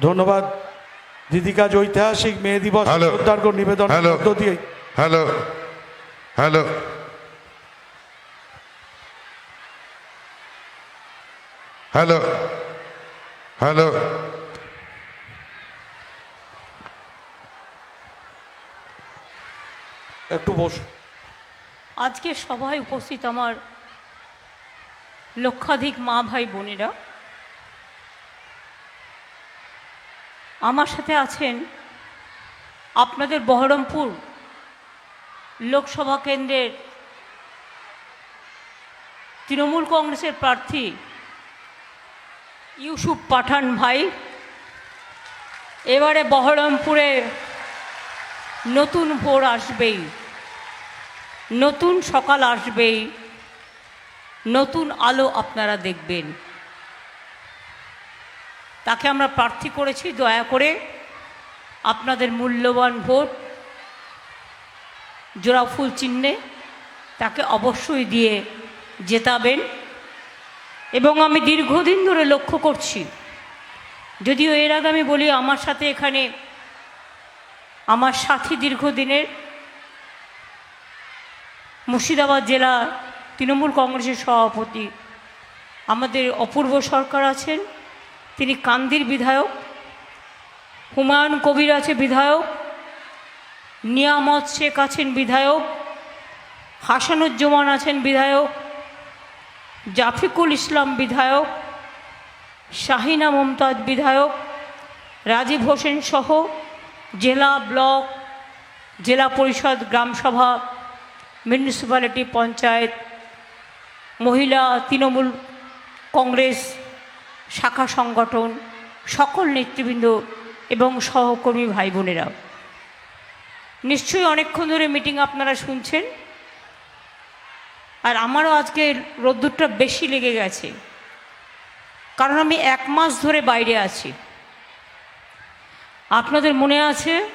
ধন্যবাদ। দিদিকাজ ঐতিহাসিক মে দিবস। উদ্ধার নিবেদন হ্যালো। মধ্য দিয়ে হ্যালো। হ্যালো। হ্যালো। হ্যালো। একটু বস। আজকে সভায় উপস্থিত আমার লক্ষাধিক মা ভাই বোনেরা আমার সাথে আছেন আপনাদের বহরমপুর লোকসভা কেন্দ্রের তৃণমূল কংগ্রেসের প্রার্থী ইউসুফ পাঠান ভাই। এবারে বহরমপুরে নতুন ভোর আসবেই, নতুন সকাল আসবেই, নতুন আলো আপনারা দেখবেন। তাকে আমরা প্রার্থী করেছি, দয়া করে আপনাদের মূল্যবান ভোট, জোড়া ফুল চিহ্নে তাকে অবশ্যই দিয়ে জেতাবেন। এবং আমি দীর্ঘদিন ধরে লক্ষ্য করছি, যদিও এর আগে আমি বলি আমার সাথে এখানে আমার সাথী দীর্ঘদিনের মুর্শিদাবাদ জেলা তৃণমূল কংগ্রেসের সভাপতি আমাদের অপূর্ব সরকার আছেন। তিনি কান্দির বিধায়ক, হুমায়ুন কবির আছে বিধায়ক, নিয়ামত শেখ আছেন বিধায়ক, হাসানুজ্জামান আছেন বিধায়ক, জাফিকুল ইসলাম বিধায়ক, শাহিনা মমতাজ বিধায়ক, রাজীব হোসেন সহ জেলা ব্লক, জেলা পরিষদ গ্রামসভা মিউনিসিপ্যালিটি পঞ্চায়েত, মহিলা তৃণমূল কংগ্রেস শাখা সংগঠন, সকল নেতৃবৃন্দ এবং সহকর্মী ভাই বোনেরা নিশ্চয়ই অনেকক্ষণ ধরে মিটিং আপনারা শুনছেন। আর আমারও আজকে রোদ্দুরটা বেশি লেগে গেছে। কারণ আমি এক মাস ধরে বাইরে আছি। আপনাদের মনে আছে,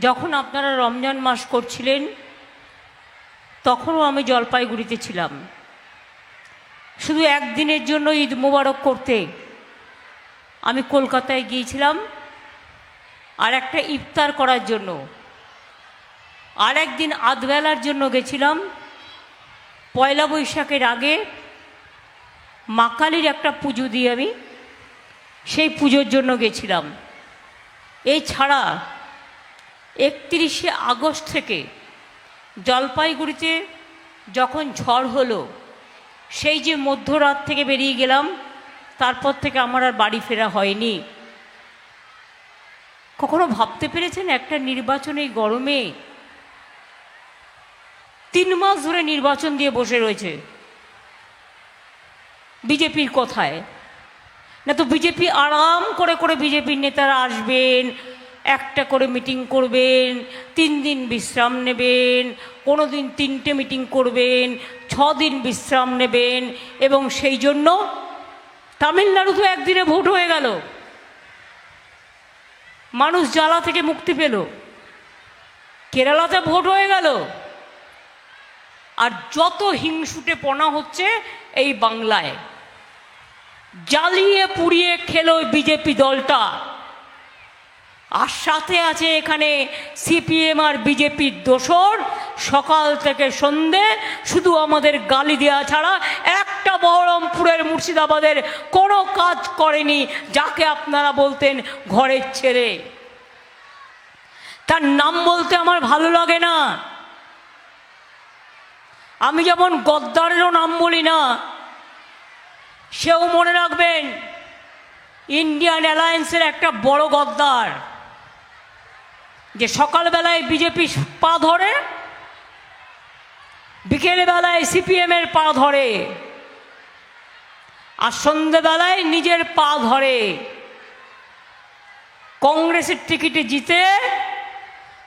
যখন আপনারা রমজান মাস করছিলেন, তখনও আমি জলপাইগুড়িতে ছিলাম। শুধু একদিনের জন্য ঈদ মোবারক করতে। আমি কলকাতায় গিয়েছিলাম আর একটা ইফতার করার জন্য। আর একদিন আধবেলার জন্য গেছিলাম। পয়লা বৈশাখের আগে মা কালীর একটা পুজো দিয়ে আমি সেই পুজোর জন্য গেছিলাম। এই ছাড়া একত্রিশে আগস্ট থেকে জলপাইগুড়িতে যখন ঝড় হলো সেই যে মধ্যরাত থেকে বেরিয়ে গেলাম, তারপর থেকে আমার আর বাড়ি ফেরা হয়নি। কখনো ভাবতে পেরেছেন একটা নির্বাচন এই গরমে? তিন মাস ধরে নির্বাচন দিয়ে বসে রয়েছে। বিজেপির কথায়। না তো বিজেপি আরাম করে করে বিজেপির নেতারা আসবেন একটা করে মিটিং করবেন, তিন দিন বিশ্রাম নেবেন কোনো দিন তিনটে মিটিং করবেন ছ দিন বিশ্রাম নেবেন এবং সেই জন্য তামিলনাড়ু তো একদিনে ভোট হয়ে গেল। মানুষ জ্বালা থেকে মুক্তি পেল। কেরালাতে ভোট হয়ে গেল। আর যত হিংসুটে পনা হচ্ছে এই বাংলায়। জ্বালিয়ে পুড়িয়ে খেলো বিজেপি দলটা। আর সাথে আছে এখানে সিপিএম আর বিজেপির দোসর সকাল থেকে সন্ধে শুধু আমাদের গালি দেওয়া ছাড়া একটা বহরমপুরের মুর্শিদাবাদের কোনো কাজ করেনি, যাকে আপনারা বলতেন ঘরের ছেড়ে। তার নাম বলতে আমার ভালো লাগে না। আমি যেমন গদ্দারেরও নাম বলি না, সেও মনে রাখবেন, ইন্ডিয়ান অ্যালায়েন্সের একটা বড় গদ্দার। যে সকালবেলায় বিজেপি পা ধরে, বিকেলবেলায় সিপিএমের পা ধরে, আর সন্ধেবেলায় নিজের পা ধরে, কংগ্রেসের টিকিটে জিতে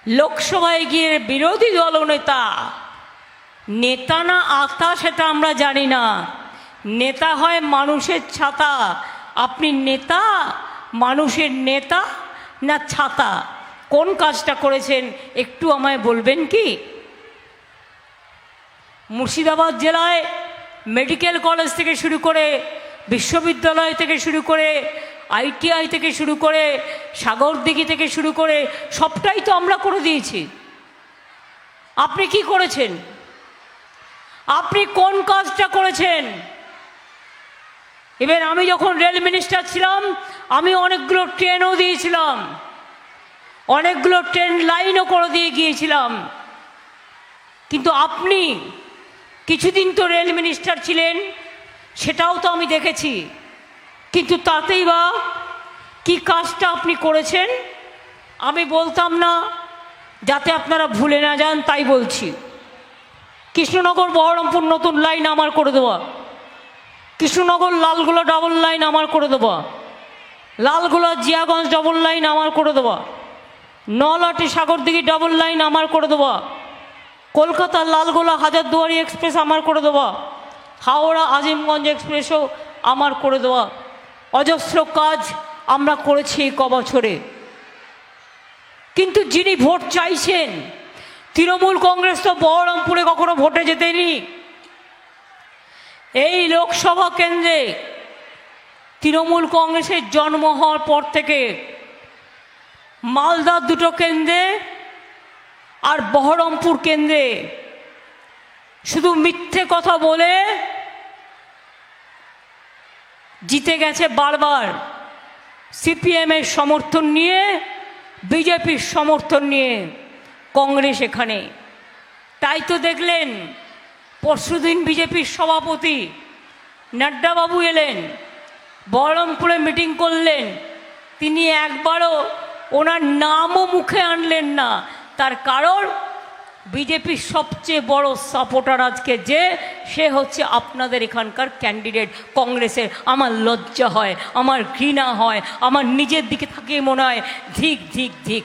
লোকসভায় গিয়ে বিরোধী দলনেতা নেতা না আতা সেটা আমরা জানি না। নেতা হয় মানুষের ছাতা। আপনি নেতা, মানুষের নেতা না ছাতা? কোন কাজটা করেছেন একটু আমায় বলবেন কি? মুর্শিদাবাদ জেলায় মেডিকেল কলেজ থেকে শুরু করে বিশ্ববিদ্যালয় থেকে শুরু করে আইটিআই থেকে শুরু করে সাগরদিঘি থেকে শুরু করে সবটাই তো আমরা করে দিয়েছি। আপনি কি করেছেন? আপনি কোন কাজটা করেছেন? এবার আমি যখন রেল মিনিস্টার ছিলাম, আমি অনেকগুলো ট্রেনও দিয়েছিলাম। অনেকগুলো ট্রেন লাইনও করে দিয়ে গিয়েছিলাম। কিন্তু আপনি কিছুদিন তো রেল মিনিস্টার ছিলেন, সেটাও তো আমি দেখেছি। কিন্তু তাতেই বা কি কাজটা আপনি করেছেন, আমি বলতাম না, যাতে আপনারা ভুলে না যান, তাই বলছি। কৃষ্ণনগর, বহরমপুর নতুন লাইন আমার করে দেওয়া। কৃষ্ণনগর, লালগোলা ডাবল লাইন আমার করে দেওয়া। লালগোলা, জিয়াগঞ্জ ডাবল লাইন আমার করে দেওয়া। নলাটি সাগরদিঘি ডাবল লাইন আমার করে দেওয়া কলকাতা লালগোলা হাজারদুয়ারি এক্সপ্রেস আমার করে দেওয়া হাওড়া আজিমগঞ্জ এক্সপ্রেসও আমার করে দেওয়া অজস্র কাজ আমরা করেছি ক বছরে কিন্তু যিনি ভোট চাইছেন, তৃণমূল কংগ্রেস তো বহরমপুরে কখনো ভোটে যেতেনি এই লোকসভা কেন্দ্রে তৃণমূল কংগ্রেসের জন্ম হওয়ার পর থেকে মালদার দুটো কেন্দ্রে আর বহরমপুর কেন্দ্রে। শুধু মিথ্যে কথা বলে জিতে গেছে বারবার সিপিএমের সমর্থন নিয়ে, বিজেপির সমর্থন নিয়ে কংগ্রেস এখানে। তাই তো দেখলেন, পরশুদিন বিজেপির সভাপতি নাড্ডাবাবু এলেন, বহরমপুরে মিটিং করলেন, তিনি একবারও ওনার নামও মুখে আনলেন না। তার কারণ, বিজেপির সবচেয়ে বড় সাপোর্টার আজকে যে, সে হচ্ছে আপনাদের এখানকার ক্যান্ডিডেট কংগ্রেসের। আমার লজ্জা হয়, আমার ঘৃণা হয়, আমার নিজের দিকে থাকিয়ে মনে হয়, ধিক ধিক ধিক।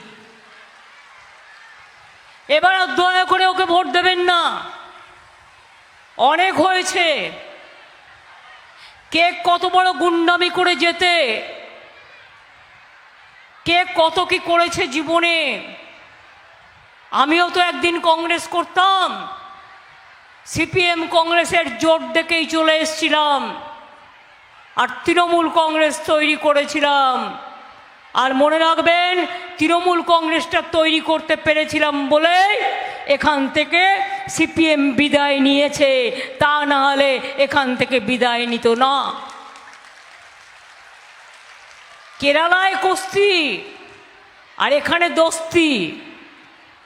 এবার দয়া করে ওকে ভোট দেবেন না। অনেক হয়েছে। কে কত বড় গুন্ডামি করে যেতে। কে কত কি করেছে জীবনে? আমিও তো একদিন কংগ্রেস করতাম। সিপিএম কংগ্রেসের জোট দেখেই চলে এসছিলাম। আর তৃণমূল কংগ্রেস তৈরি করেছিলাম। আর মনে রাখবেন, তৃণমূল কংগ্রেসটা তৈরি করতে পেরেছিলাম বলে এখান থেকে সিপিএম বিদায় নিয়েছে। তা না হলে এখান থেকে বিদায় নিত না। কেরালায় কুস্তি, আর এখানে দোস্তি।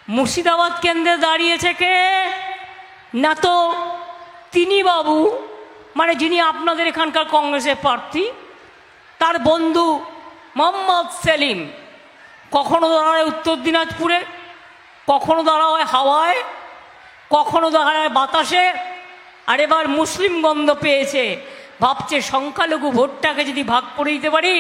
মুর্শিদাবাদ কেন্দ্রে দাঁড়িয়েছে কে? না তো তিনি বাবু মানে যিনি আপনাদের এখানকার কংগ্রেসের প্রার্থী, তার বন্ধু মোহাম্মদ সেলিম। কখনো দাঁড়ায় উত্তর দিনাজপুরে, কখনো দাঁড়ায় হাওয়ায়, কখনো দাঁড়ায় বাতাসে, আর এবার মুসলিম গন্ধ পেয়েছে ভাবছে সংখ্যালঘু ভোটটাকে যদি ভাগ করে দিতে পারি,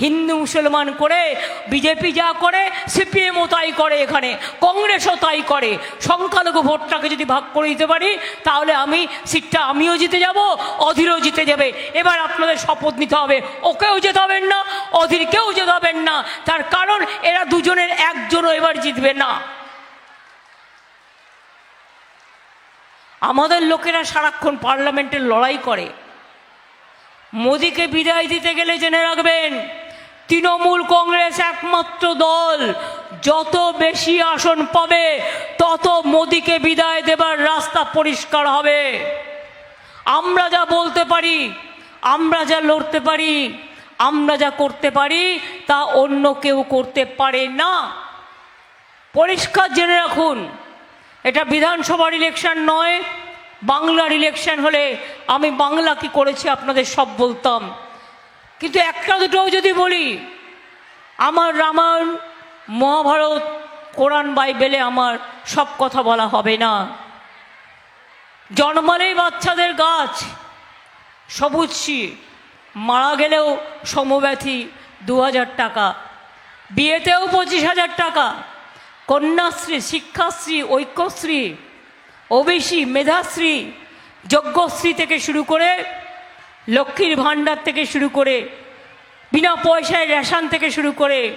হিন্দু, মুসলমান করে, বিজেপি যা করে, সিপিএমও তাই করে এখানে, কংগ্রেসও তাই করে। সংখ্যালঘু ভোটটাকে যদি ভাগ করে দিতে পারি, তাহলে আমি সিটটা আমিও জিতে যাব, অধীরও জিতে যাবে। এবার আপনাদের শপথ নিতে হবে, ওকেও যেতে হবেন না, অধীরকেও যেতে হবেন না। তার কারণ এরা দুজনের একজনও এবার জিতবে না। আমাদের লোকেরা সারাক্ষণ পার্লামেন্টের লড়াই করে। মোদিকে বিদায় দিতে গেলে জেনে রাখবেন, তৃণমূল কংগ্রেস একমাত্র দল। যত বেশি আসন পাবে, তত মোদিকে বিদায় দেবার রাস্তা পরিষ্কার হবে। আমরা যা বলতে পারি, আমরা যা লড়তে পারি, আমরা যা করতে পারি, তা অন্য কেউ করতে পারে না। পরিষ্কার জেনে রাখুন, এটা বিধানসভার ইলেকশন নয় বাংলার ইলেকশন হলে আমি বাংলা কি করেছি আপনাদের সব বলতাম। কিন্তু একটা দুটোও যদি বলি, আমার রামায়ণ, মহাভারত, কোরআন, বাইবেলে আমার সব কথা বলা হবে না। জন্মালেই বাচ্চাদের গাছ, সবুজ মারা গেলেও সমব্যথী দু হাজার টাকা, বিয়েতেও পঁচিশ হাজার টাকা, কন্যাশ্রী, শিক্ষাশ্রী, ঐক্যশ্রী ওবিসি মেধাশ্রী যজ্ঞশ্রী থেকে শুরু করে লক্ষ্মীর ভাণ্ডার থেকে শুরু করে, বিনা পয়সায় রেশন থেকে শুরু করে,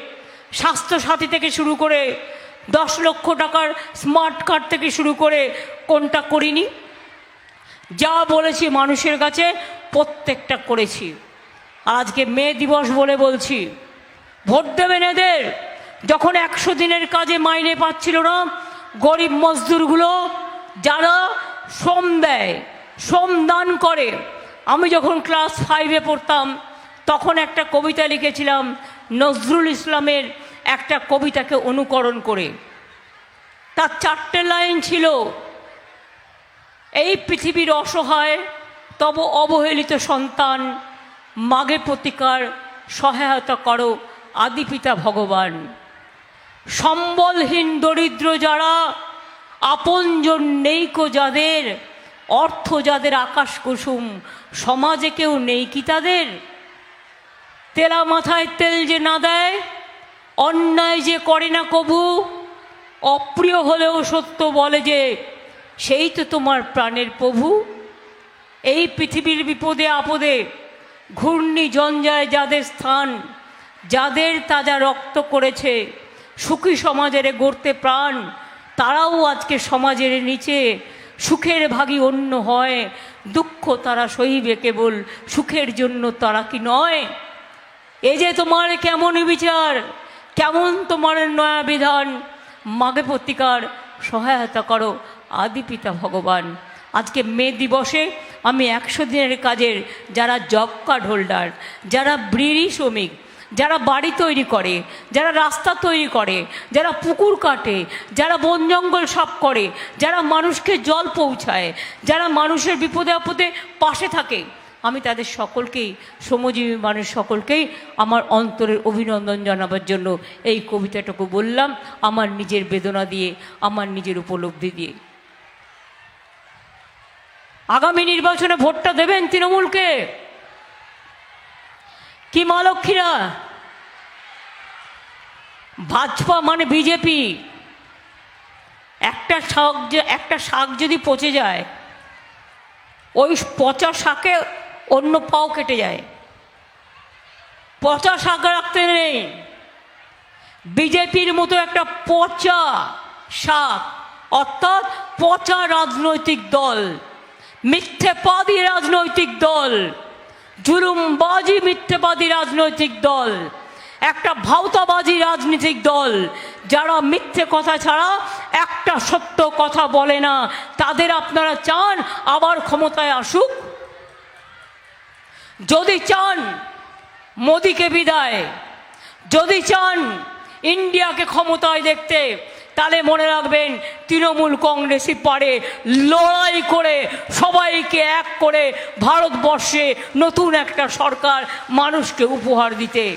স্বাস্থ্যসাথী থেকে শুরু করে, দশ লক্ষ টাকার স্মার্ট কার্ড থেকে শুরু করে, কোনটা করিনি? যা বলেছি মানুষের কাছে, প্রত্যেকটা করেছি। আজকে মে দিবস বলে বলছি, ভোট দেবেন এদের। যখন একশো দিনের কাজে মাইনে পাচ্ছিল না, গরিব মজদুরগুলো যারা শ্রম দেয়, শ্রম দান করে। আমি যখন ক্লাস ফাইভে পড়তাম, তখন একটা কবিতা লিখেছিলাম, নজরুল ইসলামের একটা কবিতাকে অনুকরণ করে। তার চারটে লাইন ছিল, এই পৃথিবীর অসহায়, তব অবহেলিত সন্তান, মাগে প্রতিকার, সহায়তা করো, আদি পিতা ভগবান। সম্বলহীন দরিদ্র যারা আপনজন নেই কো যাদের? অর্থ যাদের আকাশ কুসুম, সমাজে কেউ নেই কি তাদের? তেলা মাথায় তেল যে না দেয়, অন্যায় যে করে না কবু, অপ্রিয় হলেও সত্য বলে যে, সেই তো তোমার প্রাণের প্রভু। এই পৃথিবীর বিপদে আপদে ঘূর্ণি জঞ্জায় যাদের স্থান, যাদের তাজা রক্ত করেছে, সুখী সমাজের গড়তে প্রাণ তারাও আজকে সমাজের নিচে সুখের ভাগী অন্য হয়, দুঃখ তারা সহিবে কেবল, সুখের জন্য তারা কি নয়? এই যে তোমার কেমন বিচার, কেমন তোমার নয়া বিধান মাগে প্রতিকার সহায়তা করো আদি পিতা ভগবান। আজকে মে দিবসে আমি একশো দিনের কাজের যারা জব কার্ড হোল্ডার যারা ব্রিড়ি শ্রমিক যারা বাড়ি তৈরি করে, যারা রাস্তা তৈরি করে, যারা পুকুর কাটে, যারা বন জঙ্গল সাফ করে, যারা মানুষকে জল পৌঁছায়, যারা মানুষের বিপদে আপদে পাশে থাকে, আমি তাদের সকলকেই, শ্রমজীবী মানুষ সকলকেই আমার অন্তরের অভিনন্দন জানাবার জন্য এই কবিতাটুকু বললাম, আমার নিজের বেদনা দিয়ে, আমার নিজের উপলব্ধি দিয়ে। আগামী নির্বাচনে ভোটটা দেবেন তৃণমূলকে। কি মা লক্ষ্মীরা? ভাজপা মানে বিজেপি। একটা শাক একটা শাক যদি পচে যায়, ওই পচা শাকে অন্য পাও কেটে যায়। পচা শাক রাখতে নেই বিজেপির মতো একটা পচা শাক, অর্থাৎ পচা রাজনৈতিক দল, মিথ্যেবাদী রাজনৈতিক দল জুলুমবাজি মিথ্যেবাদী রাজনৈতিক দল। একটা ভাওতাবাজি রাজনৈতিক দল, যারা মিথ্যে কথা ছাড়া একটা সত্য কথা বলে না। তাদের আপনারা চান আবার ক্ষমতায় আসুক? যদি চান মোদিকে বিদায়, যদি চান ইন্ডিয়াকে ক্ষমতায় দেখতে তাহলে মনে রাখবেন, তৃণমূল কংগ্রেসই পারে লড়াই করে, সবাইকে এক করে ভারতবর্ষে নতুন একটা সরকার মানুষকে উপহার দিতে।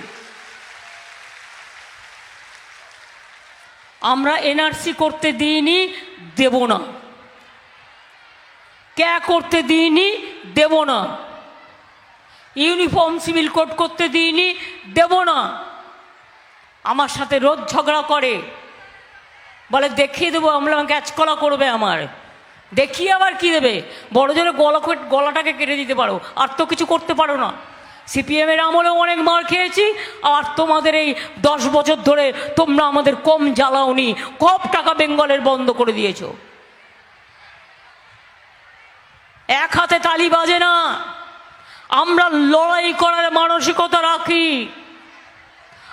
আমরা এনআরসি করতে দিইনি, দেব না। ক্যা করতে দিইনি, দেব না। ইউনিফর্ম সিভিল কোড করতে দিইনি, দেব না। আমার সাথে রোজ ঝগড়া করে। বলে, দেখিয়ে দেবো, আমরা গ্যাচকলা করবে আমার। দেখিয়ে আবার কি দেবে? বড় জোরে গলা গলাটাকে কেটে দিতে পারো, আর তো কিছু করতে পারো না। সিপিএমের আমলেও অনেক মার খেয়েছি, আর তোমাদের এই দশ বছর ধরে তোমরা আমাদের কম জ্বালাওনি, কম টাকা বেঙ্গলের বন্ধ করে দিয়েছ। এক হাতে তালি বাজে না। আমরা লড়াই করার মানসিকতা রাখি।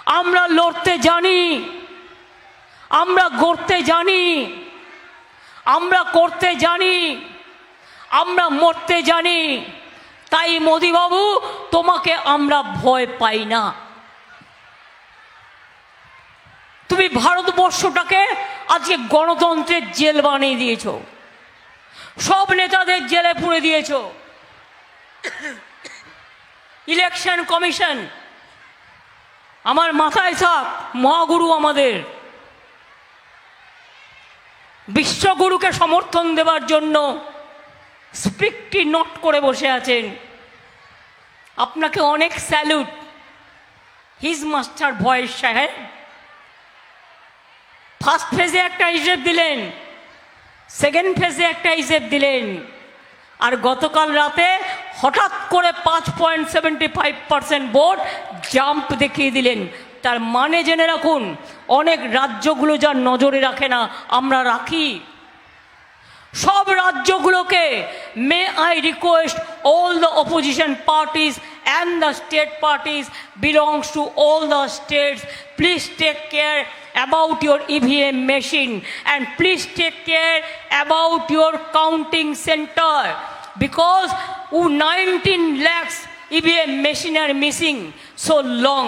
আমরা লড়তে জানি। আমরা গড়তে জানি, আমরা করতে জানি, আমরা মরতে জানি, তাই মোদিবাবু, তোমাকে আমরা ভয় পাই না। তুমি ভারতবর্ষটাকে আজকে গণতন্ত্রের জেল বানিয়ে দিয়েছ, সব নেতাদের জেলে পুরে দিয়েছ। ইলেকশন কমিশন, আমার মাথায় থাক, মহাগুরু আমাদের। বিশ্বগুরুকে সমর্থন দেওয়ার জন্য স্পিকটি নোট করে বসে আছেন। আপনাকে অনেক স্যালুট। হিজ মাস্টার ভয়েস সাহেব। ফার্স্ট ফেজে একটা হিসেব দিলেন। সেকেন্ড ফেজে একটা হিসেব দিলেন। আর গতকাল রাতে হঠাৎ করে পাঁচ point seventy five percent vote jump দেখিয়ে দিলেন। তার মানে জেনে রাখুন, অনেক রাজ্যগুলো যার নজরে রাখে না, আমরা রাখি। সব রাজ্যগুলোকে may I request all the opposition parties and the state parties belongs to all the states please take care about your EVM machine and please take care about your counting centre because uh nineteen lakhs EVM machine are missing so long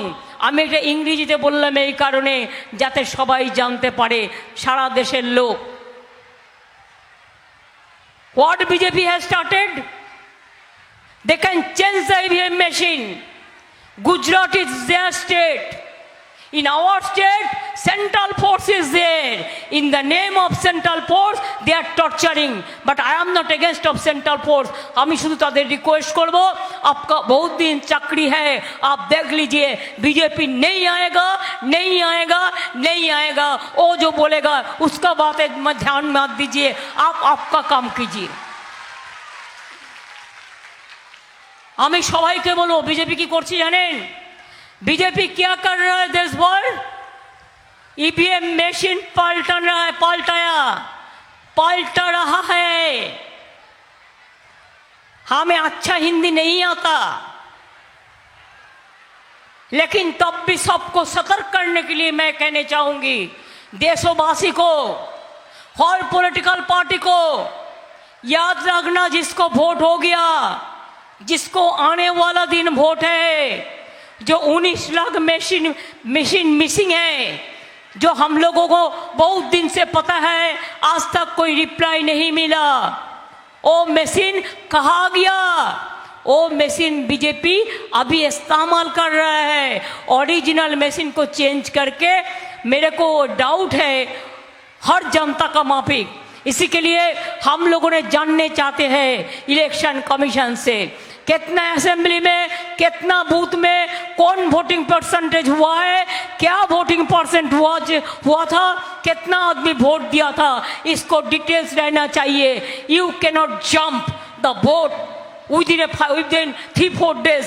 আমি এটা ইংরেজিতে বললাম এই কারণে যাতে সবাই জানতে পারে, সারা দেশের লোক। What BJP has started they can change machine Gujarat is their state in our state central force is there. In the name of central force, they are torturing. But I am not against of central force. আমি শুধু তাদের request করব आपका बहुत दिन चाकरी है आप देख लीजिए बीजेपी नहीं आएगा नहीं आएगा नहीं आएगा वो जो बोलेगा उसका बात में ध्यान मत दीजिए आप आपका काम कीजिए আমি সবাইকে বলবো বিজেপি কি করছি জানেন बीजेपी क्या कर रहा है देश भर ईवीएम मशीन पलटा रहा है पलटाया पलटा रहा है। हमें अच्छा हिंदी नहीं आता। लेकिन तब भी सबको सतर्क करने के लिए मैं कहने चाहूँगी, देशवासी को, हर पॉलिटिकल पार्टी को, याद रखना जिसको वोट हो गया, जिसको आने वाला दिन वोट है, जो 19 लाख मशीन मशीन मिसिंग है। जो हम लोगों को बहुत दिन से पता है, आज तक कोई रिप्लाई नहीं मिला। ओ मशीन कहा गया? ओ मशीन बीजेपी अभी इस्तेमाल कर रहा है। ओरिजिनल मशीन को चेंज करके मेरे को डाउट है। हर जनता का माफिक इसी के लिए हम लोगों ने जानने चाहते हैं इलेक्शन कमीशन से। कितना असेंबली में कितना बूथ में कौन वोटिंग परसेंटेज हुआ है क्या वोटिंग परसेंट हुआ हुआ था कितना आदमी वोट दिया था इसको डिटेल्स रहना चाहिए you cannot jump the vote within a fi- within three four days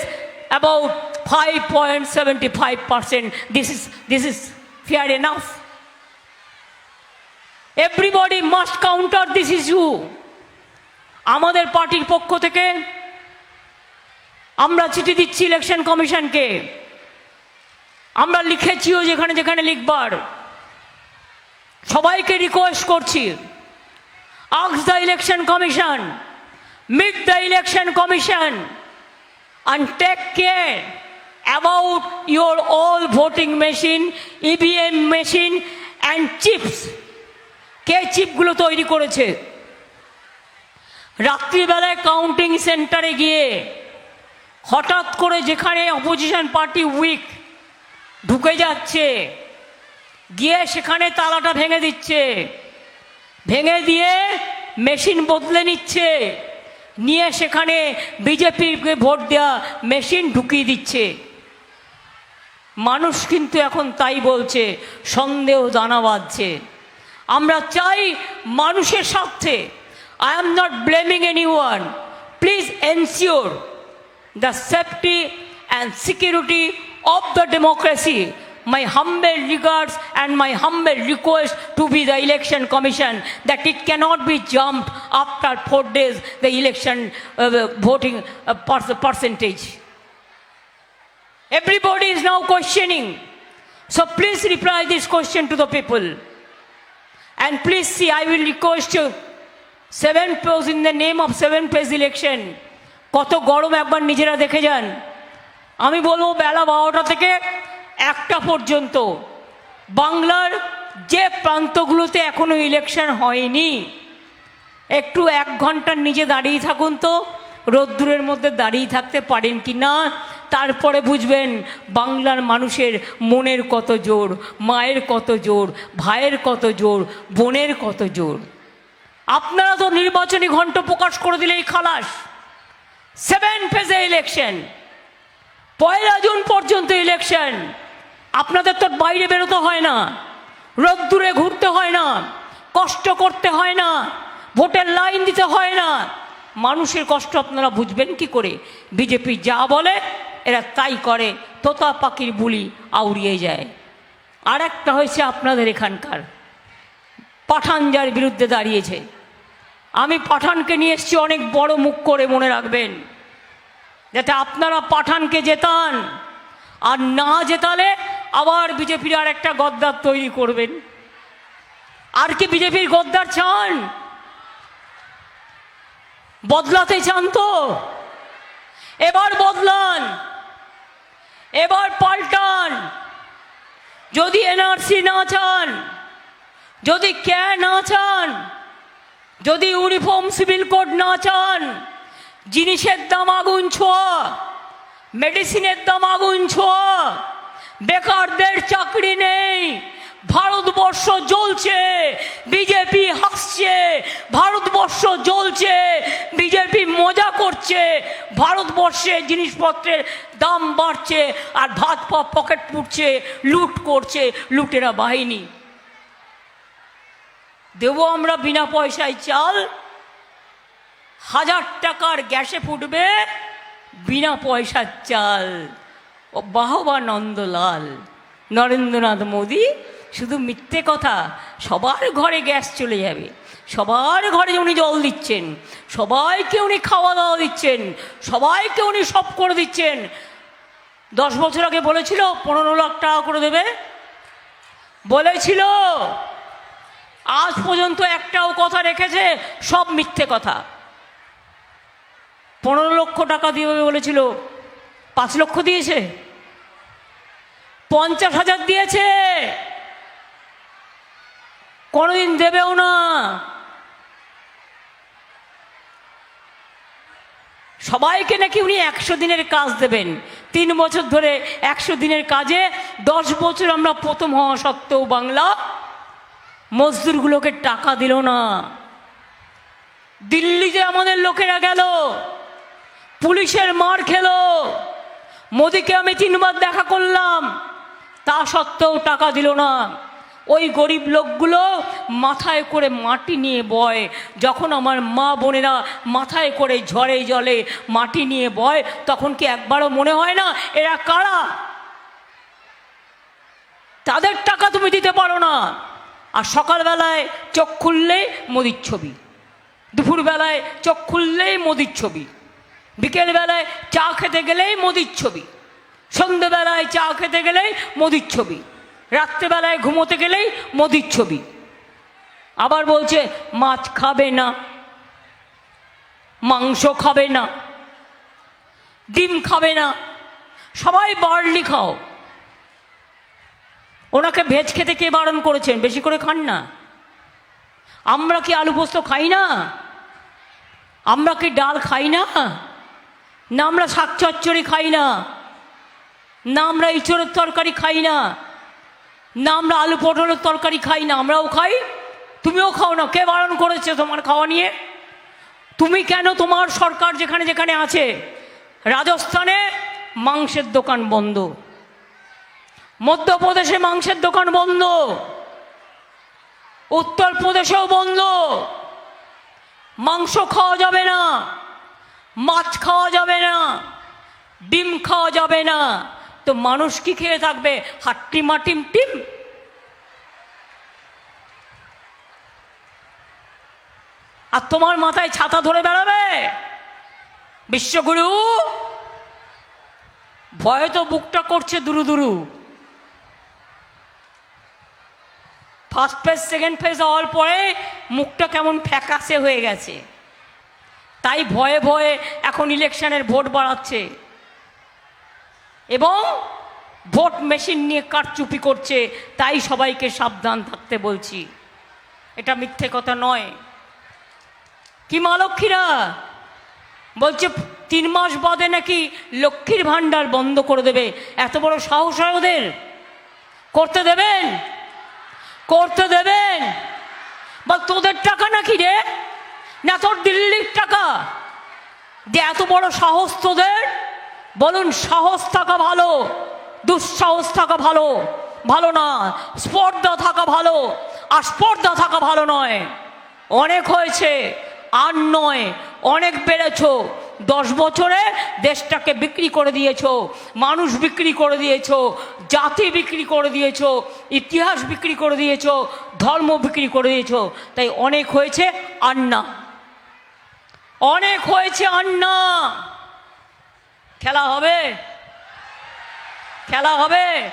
about 5.75 percent this is this is fair enough everybody must counter this issue আমাদের পার্টির পক্ষ থেকে আমরা চিঠি দিচ্ছি ইলেকশন কমিশনকে। আমরা লিখেছিও যেখানে যেখানে লিখবার। সবাইকে রিকোয়েস্ট করছি। আক্স the election commission meet the election commission and take care about your all voting machine EVM machine and chips কে চিপগুলো তৈরি করেছে? রাত্রিবেলায় কাউন্টিং সেন্টারে গিয়ে হঠাৎ করে যেখানে অপোজিশন পার্টি উইক ঢুকে যাচ্ছে। গিয়ে সেখানে তালাটা ভেঙে দিচ্ছে। ভেঙে দিয়ে মেশিন বদলে নিচ্ছে। নিয়ে সেখানে বিজেপিকে ভোট দেওয়া মেশিন ঢুকিয়ে দিচ্ছে। মানুষ কিন্তু এখন তাই বলছে, সন্দেহ দানা বাঁধছে আমরা চাই মানুষের স্বার্থে। I am not blaming anyone please ensure the safety and security of the democracy. My humble regards and my humble request to be the election commission that it cannot be jumped after four days the election uh, voting uh, percentage. Everybody is now questioning. So please reply this question to the people. And please see, I will request you seven pose in the name of seven phase election. কত গরম একবার নিজেরা দেখে যান। আমি বলব বেলা বারোটা থেকে একটা পর্যন্ত। বাংলার যে প্রান্তগুলোতে এখনও ইলেকশন হয়নি, একটু এক ঘণ্টার নিজে দাঁড়িয়ে থাকুন তো, রোদ্দুরের মধ্যে দাঁড়িয়ে থাকতে পারেন কি না? তারপরে বুঝবেন বাংলার মানুষের মনের কত জোর, মায়ের কত জোর, ভাইয়ের কত জোর, বোনের কত জোর। আপনারা তো নির্বাচনী ঘণ্ট প্রকাশ করে দিলেই খালাস। সেভেন ফেজে ইলেকশন পয়লা জুন পর্যন্ত ইলেকশন আপনাদের তো বাইরে বেরোতে হয় না। রোদ্দুরে ঘুরতে হয় না। কষ্ট করতে হয় না। ভোটের লাইন দিতে হয় না। মানুষের কষ্ট আপনারা বুঝবেন কি করে? বিজেপি যা বলে, এরা তাই করে। তোতা পাখির বুলি আউড়িয়ে যায়। আর একটা হয়েছে আপনাদের এখানকার। পাঠানজার বিরুদ্ধে দাঁড়িয়েছে। আমি পাঠানকে নিয়ে এসেছি, অনেক বড় মুখ করে মনে রাখবেন। যাতে আপনারা পাঠানকে জেতান, আর না জেতালে আবার বিজেপির আর একটা গদ্দার তৈরি করবেন। আর কি বিজেপির গদ্দার চান? বদলাতে চান তো? এবার বদলান, এবার পাল্টান। যদি এনআরসি না চান, যদি কে না চান যদি ইউনিফর্ম সিভিল কোড না চান, জিনিসের দাম আগুন ছোঁয়া মেডিসিনের দাম আগুন ছোঁয়া, বেকারদের চাকরি নেই, ভারতবর্ষ জ্বলছে, বিজেপি হাসছে, ভারতবর্ষ জ্বলছে, বিজেপি মজা করছে, ভারতবর্ষে জিনিসপত্রের দাম বাড়ছে, আর ভাত পকেট পুড়ছে, লুট করছে লুটেরা বাহিনী। দেবো আমরা বিনা পয়সায় চাল। হাজার টাকার গ্যাসে ফুটবে বিনা পয়সার চাল। ও বাহবা নন্দলাল নরেন্দ্রনাথ মোদী, শুধু মিথ্যে কথা, সবার ঘরে গ্যাস চলে যাবে। সবার ঘরে উনি জল দিচ্ছেন, সবাইকে উনি খাওয়া দাওয়া দিচ্ছেন, সবাইকে উনি সব করে দিচ্ছেন। দশ বছর আগে বলেছিল, পনেরো লাখ টাকা করে দেবে। বলেছিল আজ পর্যন্ত একটাও কথা রেখেছে, সব মিথ্যে কথা। পনেরো লক্ষ টাকা দিয়ে বলেছিল, পাঁচ লক্ষ দিয়েছে, পঞ্চাশ হাজার দিয়েছে। কোনোদিন দেবেও না। সবাইকে নাকি উনি একশো দিনের কাজ দেবেন। তিন বছর ধরে একশো দিনের কাজে, দশ বছর আমরা প্রথম হওয়া সত্ত্বেও বাংলা মজদুরগুলোকে টাকা দিল না। দিল্লিতে আমাদের লোকেরা গেল, পুলিশের মার খেলো, মোদিকে আমি তিনবার দেখা করলাম, তা সত্ত্বেও টাকা দিল না। ওই গরিব লোকগুলো মাথায় করে মাটি নিয়ে বয়, যখন আমার মা বোনেরা মাথায় করে ঝড়ে জলে মাটি নিয়ে বয়, তখন কি একবারও মনে হয় না এরা কারা? তাদের টাকা তুমি দিতে পারো না। আর সকালবেলায় চোখ খুললেই মোদির ছবি, দুপুরবেলায় চোখ খুললেই মোদির ছবি, বিকেলবেলায় চা খেতে গেলেই মোদির ছবি সন্ধেবেলায় চা খেতে গেলেই মোদির ছবি, রাত্রেবেলায় ঘুমোতে গেলেই মোদির ছবি। আবার বলছে, মাছ খাবে না, মাংস খাবে না, ডিম খাবে না, সবাই বার্লি খাও। ওনাকে ভেজ খেতে কে বারণ করেছেন? বেশি করে খান না। আমরা কি আলু পোস্ত খাই না? আমরা কি ডাল খাই না? না আমরা শাক চচ্চড়ি খাই না। না আমরা ইঁচড়ের তরকারি খাই না। না আমরা আলু পটলের তরকারি খাই না। আমরাও খাই। তুমিও খাও না। কে বারণ করেছে তোমার খাওয়া নিয়ে? তুমি কেন তোমার সরকার যেখানে যেখানে আছে, রাজস্থানে মাংসের দোকান বন্ধ? মধ্যপ্রদেশে মাংসের দোকান বন্ধ। উত্তরপ্রদেশেও বন্ধ। মাংস খাওয়া যাবে না। মাছ খাওয়া যাবে না। ডিম খাওয়া যাবে না। তো মানুষ কি খেয়ে থাকবে? হাট্টি মাটিম টিম। আর তোমার মাথায় ছাতা ধরে বেড়াবে? বিশ্বগুরু, ভয়ে তো বুকটা করছে দুরু দুরু। ফার্স্ট ফেজ সেকেন্ড ফেজ হওয়ার পরে মুখটা কেমন ফ্যাকাসে হয়ে গেছে। তাই ভয়ে ভয়ে এখন ইলেকশনের ভোট বাড়াচ্ছে। এবং ভোট মেশিন নিয়ে কারচুপি করছে, তাই সবাইকে সাবধান থাকতে বলছি। এটা মিথ্যে কথা নয়। কি মা লক্ষ্মীরা? বলছে, তিন মাস বাদে নাকি লক্ষ্মীর ভাণ্ডার বন্ধ করে দেবে। এত বড় সাহস হয় ওদের? করতে দেবেন? করতে দেবেন। বা তোদের টাকা নাকি রে? না তোর দিল্লির টাকা? যে এত বড় সাহস তোদের? বলুন, সাহস থাকা ভালো, দুঃসাহস থাকা ভালো ভালো না, স্পর্ধা থাকা ভালো, আর স্পর্ধা থাকা ভালো নয়। অনেক হয়েছে, আর নয়, অনেক বেড়েছো দশ বছরে দেশটাকে বিক্রি করে দিয়েছ, মানুষ বিক্রি করে দিয়েছ, জাতি বিক্রি করে দিয়েছ, ইতিহাস বিক্রি করে দিয়েছ, ধর্ম বিক্রি করে দিয়েছ। তাই অনেক হয়েছে আন্না। অনেক হয়েছে আন্না। খেলা হবে? খেলা হবে?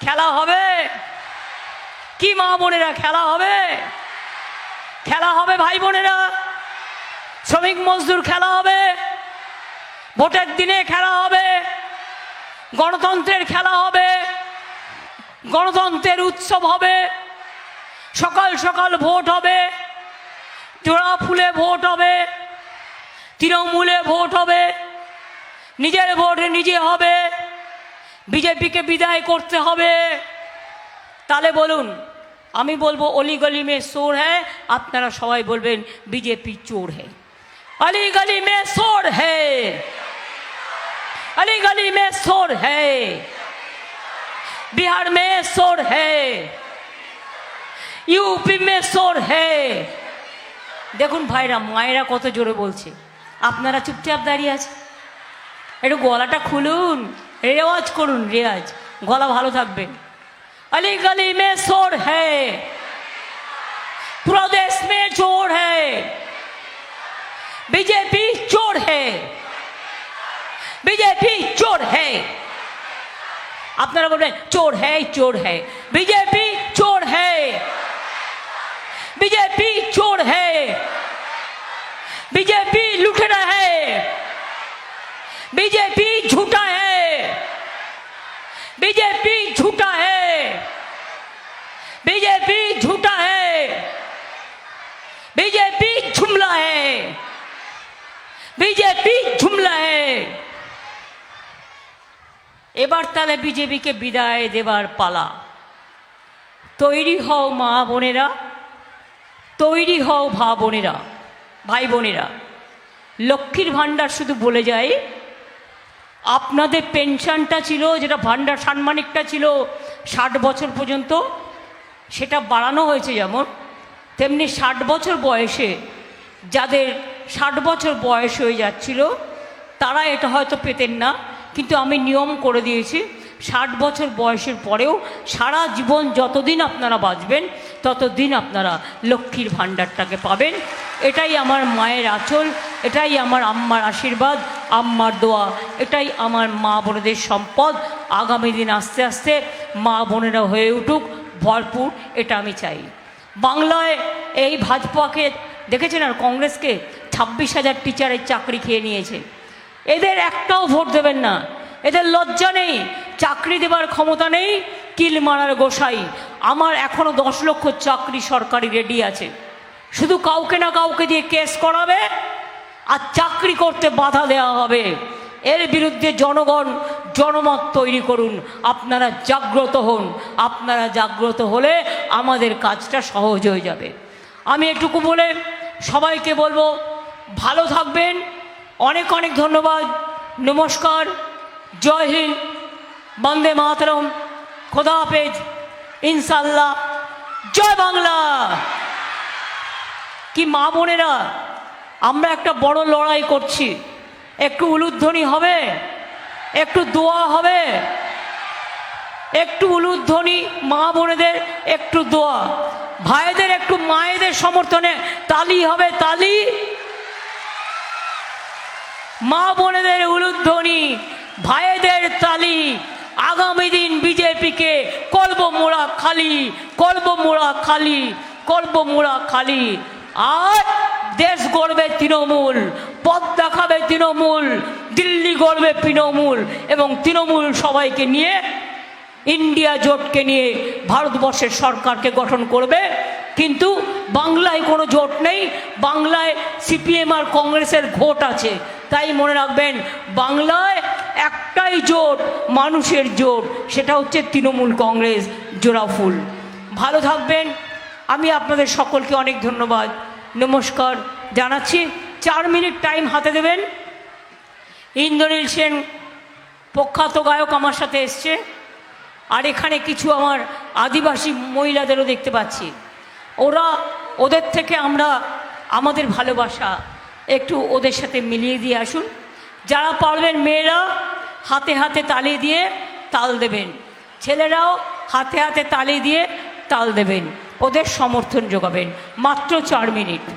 খেলা হবে? কি মা বোনেরা, খেলা হবে? খেলা হবে ভাই বোনেরা। শ্রমিক মজদুর খেলা হবে, ভোটের দিনে খেলা হবে, গণতন্ত্রের খেলা হবে, গণতন্ত্রের উৎসব হবে, সকাল সকাল ভোট হবে জোড়া ফুলে ভোট হবে, তৃণমূলে ভোট হবে, নিজের ভোট নিজে হবে, বিজেপিকে বিদায় করতে হবে। তাহলে বলুন, আমি বলব অলি গলি মে চোর হ্যাঁ আপনারা সবাই বলবেন বিজেপি চোর হ্যাঁ। अली गली में शोर है अली गली में शोर है बिहार में शोर है यूपी में शोर है দেখুন ভাইরা মায়েরা কত জোরে বলছে আপনারা চুপচাপ দাঁড়িয়ে আছে একটু গলাটা খুলুন রেওয়াজ করুন রেওয়াজ গলা ভালো থাকবে अली गली में शोर है प्रदेश में चोर है बीजेपी चोर है बीजेपी चोर है আপনারা বলবেন চোর হ্যাঁ চোর হ্যাঁ বিজেপি চোর হ্যাঁ बीजेपी चोर है बीजेपी लुटेरा है बीजेपी झूठा है बीजेपी झूठा है बीजेपी झूठा है बीजेपी जुमला है বিজেপি ঝুমলা হে। এবার তাহলে বিজেপিকে বিদায় দেবার পালা। তৈরি হও মা বোনেরা, তৈরি হও ভা বোনেরা, ভাই বোনেরা। লক্ষ্মীর ভাণ্ডার শুধু বলে যায় আপনাদের পেনশনটা ছিল, যেটা ভাণ্ডার সাম্মানিকটা ছিল ষাট বছর পর্যন্ত, সেটা বাড়ানো হয়েছে যেমন, তেমনি ষাট বছর বয়সে যাদের ষাট বছর বয়স হয়ে যাচ্ছিল। তারা এটা হয়তো পেতেন না, কিন্তু আমি নিয়ম করে দিয়েছি, ষাট বছর বয়সের পরেও সারা জীবন যতদিন আপনারা বাঁচবেন, ততদিন আপনারা লক্ষ্মীর ভাণ্ডারটাকে পাবেন। এটাই আমার মায়ের আচল, এটাই আমার আম্মার আশীর্বাদ, আম্মার দোয়া, এটাই আমার মা বোনেদের সম্পদ। আগামী দিন আস্তে আস্তে মা বোনেরা হয়ে উঠুক, ভরপুর, এটা আমি চাই। বাংলায় এই ভাজপাকে দেখেছেন আর কংগ্রেসকে? ছাব্বিশ হাজার টিচারের চাকরি খেয়ে নিয়েছে। এদের একটাও ভোট দেবেন না। এদের লজ্জা নেই। চাকরি দেবার ক্ষমতা নেই। কিল মারার গোসাই। আমার এখনও দশ লক্ষ চাকরি সরকারি রেডি আছে। শুধু কাউকে না কাউকে দিয়ে কেস করাবে আর চাকরি করতে বাধা দেওয়া হবে। এর বিরুদ্ধে জনগণ জনমত তৈরি করুন। আপনারা জাগ্রত হন। আপনারা জাগ্রত হলে আমাদের কাজটা সহজ হয়ে যাবে। আমি এটুকু বলে সবাইকে বলব ভালো থাকবেন। অনেক অনেক ধন্যবাদ। নমস্কার। জয় হিন্দ। বন্দে মাতরম। খোদা ইনশাল্লাহ জয় বাংলা। কি মা বোনেরা, আমরা একটা বড় লড়াই করছি। একটু উলুধ্বনি হবে, একটু দোয়া হবে। একটু উলুধ্বনি মা বোনেদের, একটু দোয়া। ভাইদের, একটু মায়েদের সমর্থনে তালি হবে, তালি। মা বোনেদের উলুধ্বনি, ভাইদের তালি, আগামী দিন বিজেপিকে কলব মোড়া খালি, কলব মোড়া খালি, কলব মোড়া খালি। আর দেশ গড়বে তৃণমূল, পথ দেখাবে তৃণমূল, দিল্লি গড়বে তৃণমূল, এবং তৃণমূল সবাইকে নিয়ে, ইন্ডিয়া জোটকে নিয়ে ভারতবর্ষের সরকারকে গঠন করবে কিন্তু বাংলায় কোনো জোট নেই, বাংলায় সিপিএম আর কংগ্রেসের ভোট আছে। তাই মনে রাখবেন, বাংলায় একটাই জোট, মানুষের জোট, সেটা হচ্ছে তৃণমূল কংগ্রেস, জোড়াফুল। ভালো থাকবেন। আমি আপনাদের সকলকে অনেক ধন্যবাদ। নমস্কার জানাচ্ছি। চার মিনিট টাইম হাতে দেবেন। ইন্দ্রনীল সেন প্রখ্যাত গায়ক আমার সাথে এসছে। আর এখানে কিছু আমার আদিবাসী মহিলাদেরও দেখতে পাচ্ছি। ওরা ওদের থেকে আমরা আমাদের ভালোবাসা একটু ওদের সাথে মিলিয়ে দিয়ে আসুন। যারা পারবেন মেয়েরা হাতে হাতে তালি দিয়ে তাল দেবেন। ছেলেরাও হাতে হাতে তালি দিয়ে তাল দেবেন। ওদের সমর্থন যোগাবেন। মাত্র চার মিনিট।